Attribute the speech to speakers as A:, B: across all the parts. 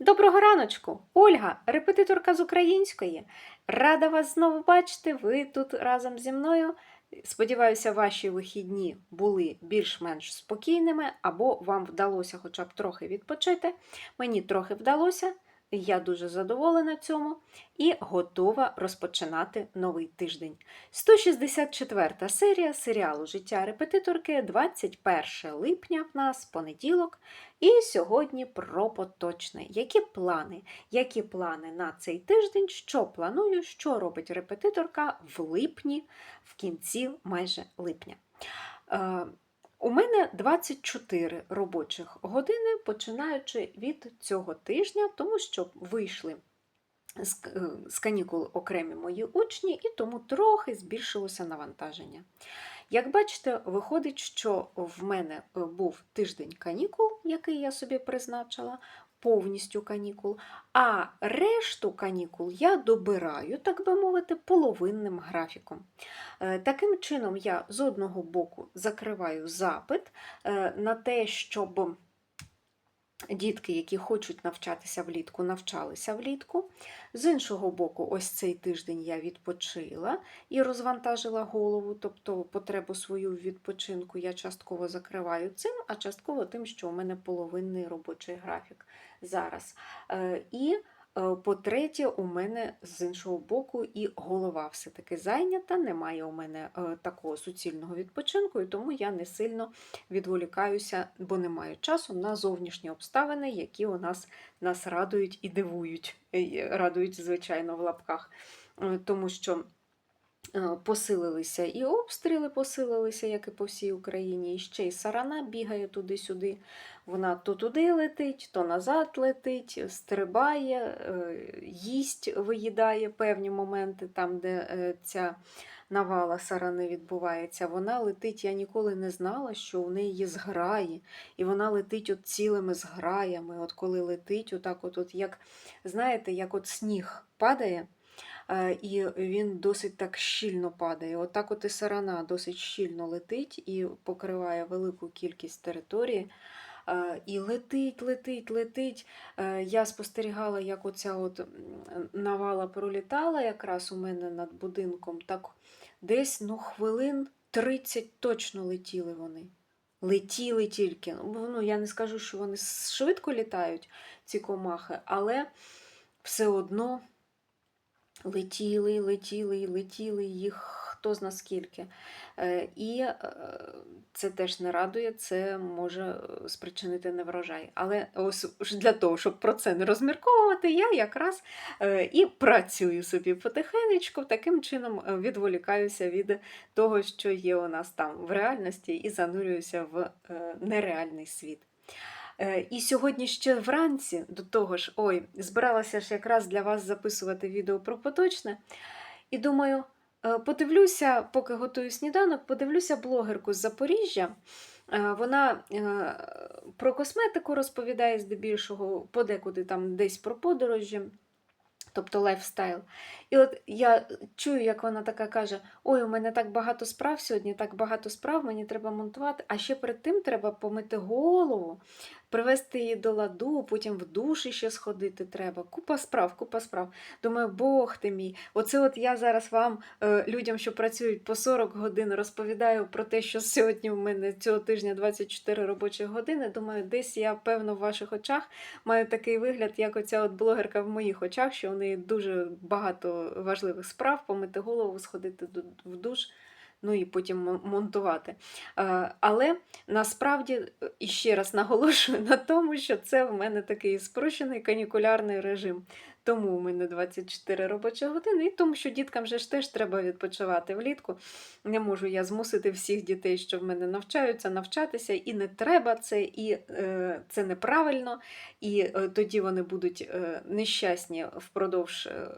A: Доброго раночку! Ольга, репетиторка з української. Рада вас знову бачити. Ви тут разом зі мною. Сподіваюся, ваші вихідні були більш-менш спокійними, або вам вдалося хоча б трохи відпочити. Мені трохи вдалося, я дуже задоволена цьому і готова розпочинати новий тиждень. 164 серія серіалу Життя репетиторки 21 липня в нас понеділок. І сьогодні про поточне. Які плани? Які плани на цей тиждень? Що планую, що робить репетиторка в липні, в кінці майже липня. У мене 24 робочих години, починаючи від цього тижня, тому що вийшли з, з канікул окремі мої учні, і тому трохи збільшилося навантаження. Як бачите, виходить, що в мене е, був тиждень канікул, який я собі призначила, повністю канікул, а решту канікул я добираю, так би мовити, половинним графіком. Е, Таким чином, я з одного боку закриваю запит е, на те, щоб дітки, які хочуть навчатися влітку, навчалися влітку. З іншого боку, ось цей тиждень я відпочила і розвантажила голову, тобто потребу свою в відпочинку я частково закриваю цим, а частково тим, що у мене половинний робочий графік зараз. Е, І по-третє, у мене з іншого боку і голова все-таки зайнята, немає у мене е, такого суцільного відпочинку, і тому я не сильно відволікаюся, бо не маю часу на зовнішні обставини, які у нас нас радують і дивують, Е, радують, звичайно, в лапках. Е, Тому що е, посилилися і обстріли посилилися, як і по всій Україні, і ще й сарана бігає туди-сюди. Вона то туди летить, то назад летить, стрибає, е, їсть, виїдає певні моменти, там, де е, ця навала сарани відбувається. Вона летить, я ніколи не знала, що у неї є зграї, і вона летить от цілими зграями. От коли летить, отак от, от як, знаєте, як от сніг падає. Е, І він досить так щільно падає. Отак от і сарана досить щільно летить і покриває велику кількість території. Е, І летить, летить, летить. Е, Я спостерігала, як оця от навала пролітала якраз у мене над будинком. Так десь ну, хвилин 30 точно летіли вони. Летіли тільки. Ну, ну, я не скажу, що вони швидко літають, ці комахи, але все одно летіли, летіли, летіли їх хто зна скільки. Е, І е, це теж не радує, це може е, спричинити неврожай. Але ось для того, щоб про це не розмірковувати, я якраз і працюю собі потихенечку, таким чином відволікаюся від того, що є у нас там в реальності, і занурююся в нереальний світ. Е, І сьогодні ще вранці, до того ж, ой, збиралася ж якраз для вас записувати відео про поточне. І думаю, е, подивлюся, поки готую сніданок, подивлюся блогерку з Запоріжжя. Е, Вона про косметику розповідає здебільшого, подекуди там десь про подорожі. Тобто лайфстайл. І от я чую, як вона така каже: Ой, у мене так багато справ сьогодні, так багато справ, мені треба монтувати. А ще перед тим треба помити голову, привести її до ладу, потім в душ ще сходити треба. Купа справ, купа справ. Думаю, Бог ти мій. Оце от я зараз вам, е, людям, що працюють по 40 годин, розповідаю про те, що сьогодні в мене цього тижня 24 робочі години. Думаю, десь я, певно, в ваших очах маю такий вигляд, як оця от блогерка в моїх очах, що у неї дуже багато важливих справ, помити голову, сходити в душ. Ну і потім монтувати. Е, Але насправді е, і ще раз наголошую на тому, що це в мене такий спрощений канікулярний режим. Тому у мене 24 робочі години, і тому що діткам же ж теж треба відпочивати влітку. Не можу я змусити всіх дітей, що в мене навчаються, навчатися, і не треба це, і е, це неправильно, і е, тоді вони будуть е, нещасні впродовж е,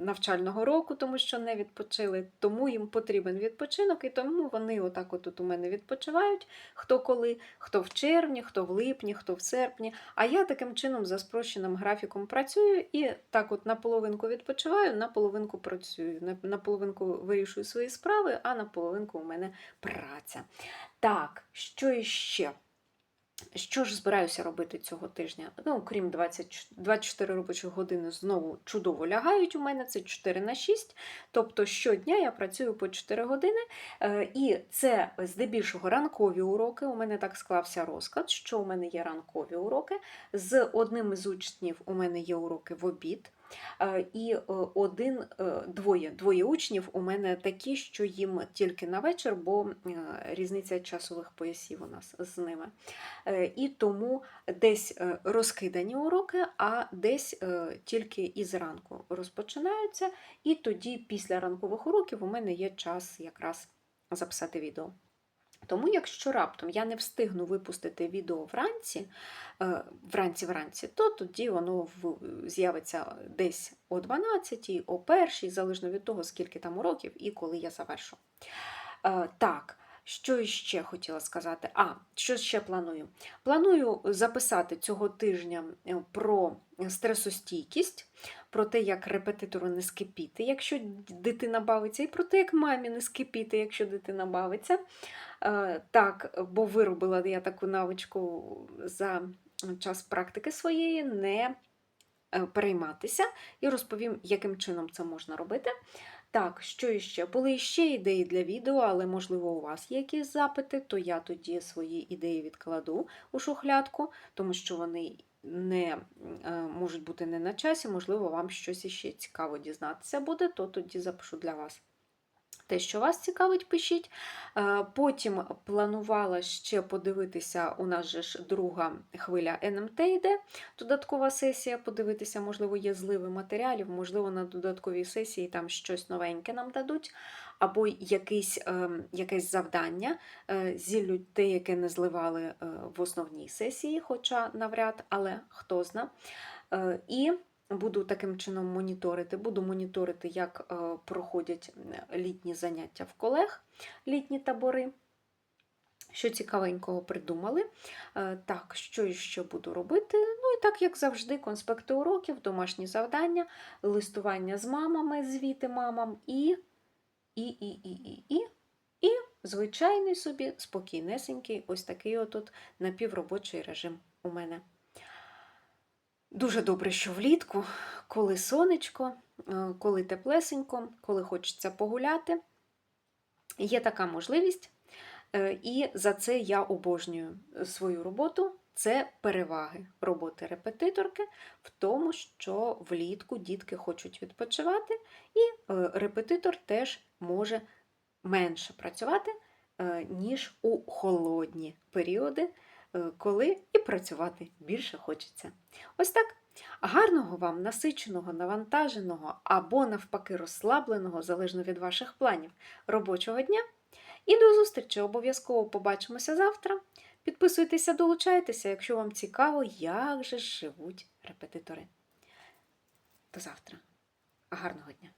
A: навчального року, тому що не відпочили. Тому їм потрібен відпочинок, і тому вони отак от у мене відпочивають. Хто коли, хто в червні, хто в липні, хто в серпні. А я таким чином за спрощеним графіком працюю і так от на половинку відпочиваю, на половинку працюю. На половинку вирішую свої справи, а на половинку у мене праця. Так, що іще? Що ж збираюся робити цього тижня? Ну, крім 20, 24 робочих години, знову чудово лягають у мене, це 4 на 6. Тобто щодня я працюю по 4 години, е, і це здебільшого ранкові уроки. У мене так склався розклад, що у мене є ранкові уроки. З одним із учнів у мене є уроки в обід. Е, І е, один, е, двоє, двоє учнів у мене такі, що їм тільки на вечір, бо різниця часових поясів у нас з ними. І тому десь розкидані уроки, а десь тільки із ранку розпочинаються. І тоді, після ранкових уроків, у мене є час якраз записати відео. Тому, якщо раптом я не встигну випустити відео вранці, е, вранці-вранці, то тоді воно з'явиться десь о 12, о 1, залежно від того, скільки там уроків і коли я завершу. Е, Так, що ще хотіла сказати? А, що ще планую? Планую записати цього тижня е, про стресостійкість, про те, як репетитору не скипіти, якщо дитина бавиться, і про те, як мамі не скипіти, якщо дитина бавиться. Е, Так, бо виробила я таку навичку за час практики своєї, не е, перейматися, і розповім, яким чином це можна робити. Так, що іще? Були ще ідеї для відео, але, можливо, у вас є якісь запити, то я тоді свої ідеї відкладу у шухлядку, тому що вони не е, можуть бути не на часі, можливо, вам щось іще цікаво дізнатися буде, то тоді запишу для вас. Те, що вас цікавить, пишіть. Е, Потім планувала ще подивитися, у нас же ж друга хвиля НМТ йде, додаткова сесія, подивитися, можливо, є зливи матеріалів, можливо, на додатковій сесії там щось новеньке нам дадуть, або якийсь, е, якесь завдання е, зіллють те, яке не зливали в основній сесії, хоча навряд, але хто зна. І буду таким чином моніторити. Буду моніторити, як е, проходять літні заняття в колег, літні табори. Що цікавенького придумали. Е, Так, що ще буду робити? Ну і так, як завжди, конспекти уроків, домашні завдання, листування з мамами, звіти мамам і, і, і, і, і, і, і звичайний собі спокійнесенький, ось такий отут напівробочий режим у мене. Дуже добре, що влітку, коли сонечко, е, коли теплесенько, коли хочеться погуляти, є така можливість, е, і за це я обожнюю свою роботу. Це переваги роботи репетиторки в тому, що влітку дітки хочуть відпочивати, і е, репетитор теж може менше працювати, ніж у холодні періоди, коли і працювати більше хочеться. Ось так. Гарного вам насиченого, навантаженого або навпаки розслабленого, залежно від ваших планів, робочого дня. І до зустрічі! Обов'язково побачимося завтра. Підписуйтеся, долучайтеся, якщо вам цікаво, як же живуть репетитори. До завтра. Гарного дня!